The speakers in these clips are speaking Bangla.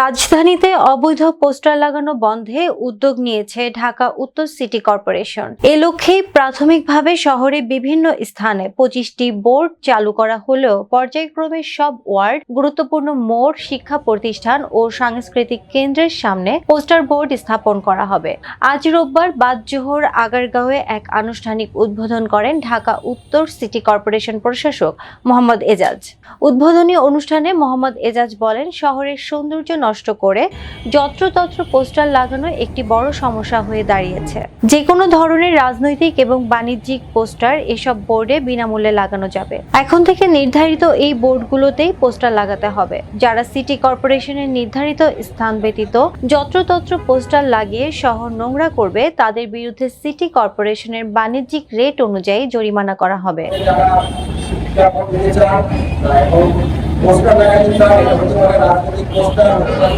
রাজধানীতে অবৈধ পোস্টার লাগানো বন্ধে উদ্যোগ নিয়েছে ঢাকা উত্তর সিটি কর্পোরেশন। এ লক্ষ্যেই প্রাথমিকভাবে শহরে বিভিন্ন স্থানে পঁচিশটি বোর্ড চালু করা হলেও পর্যায়ক্রমে সব ওয়ার্ড, গুরুত্বপূর্ণ মোড়, শিক্ষা প্রতিষ্ঠান ও সাংস্কৃতিক কেন্দ্রের সামনে পোস্টার বোর্ড স্থাপন করা হবে। আজ রোববার বাদ জোহর আগারগাঁওয়ে এক আনুষ্ঠানিক উদ্বোধন করেন ঢাকা উত্তর সিটি কর্পোরেশন প্রশাসক মোহাম্মদ এজাজ। উদ্বোধনী অনুষ্ঠানে মোহাম্মদ এজাজ বলেন, শহরের সৌন্দর্য নষ্ট করে যত্রতত্র পোস্টার লাগানো একটি বড় সমস্যা হয়ে দাঁড়িয়েছে। যে কোনো ধরনের রাজনৈতিক এবং বাণিজ্যিক পোস্টার এসব বোর্ডে বিনামূল্যে লাগানো যাবে। এখন থেকে নির্ধারিত এই বোর্ডগুলোতেই পোস্টার লাগাতে হবে। যারা সিটি কর্পোরেশনের নির্ধারিত স্থান ব্যতীত যত্রতত্র পোস্টার লাগিয়ে শহর নোংরা করবে, তাদের বিরুদ্ধে সিটি কর্পোরেশনের বাণিজ্যিক রেট অনুযায়ী জরিমানা করা হবে। পোস্টার পারে রাজনৈতিক পোস্টার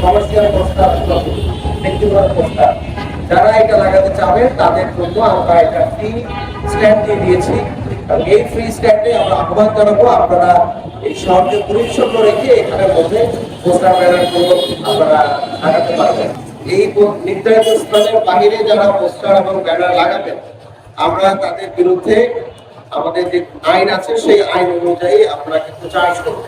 পোস্টার পোস্টার যারা এটা লাগাতে চাবেন তাদের জন্য আমরা একটা ফ্রি স্ট্যান্ড দিয়ে দিয়েছি। এই ফ্রি স্ট্যান্ডে আমরা আহ্বান জানাব, আপনারা এই শহরকে পরিচ্ছন্ন রেখে এখানের মধ্যে পোস্টার ব্যানারগুলো আপনারা লাগাতে পারবেন। এই নির্ধারিত স্থানের বাহিরে যারা পোস্টার এবং ব্যানার লাগাবেন, আমরা তাদের বিরুদ্ধে আমাদের যে আইন আছে, সেই আইন অনুযায়ী আমরা কিন্তু চার্জ করব।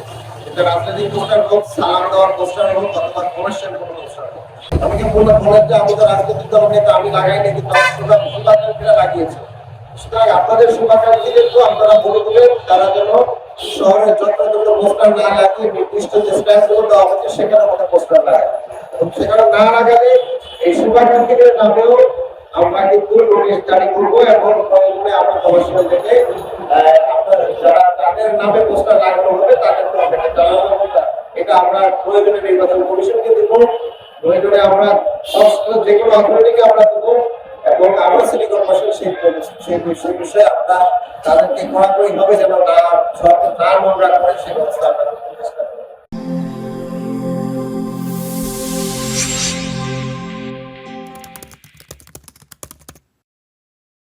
কোনো পোস্টার আপনাদের লাগিয়ে সেখানে না লাগালে এই শুভাকাঙ্ক্ষীদের নামেও আমরা কিন্তু নোটিশ জারি যারা তাদের নামে পোস্টার লাগানো হবে হবে এটা আমরা প্রয়োজনে নির্বাচন কমিশনকে দেবো, প্রয়োজনে আমরা যে কোনো অথরিটিকে আমরা দেবো, এবং আমরা সিটি কর্পোরেশন সেই সেই বিষয়ে আমরা তাদেরকে কড়াকড়ি হবে যেন না সরকার না নোংরা করে সেই ব্যবস্থা আমরা।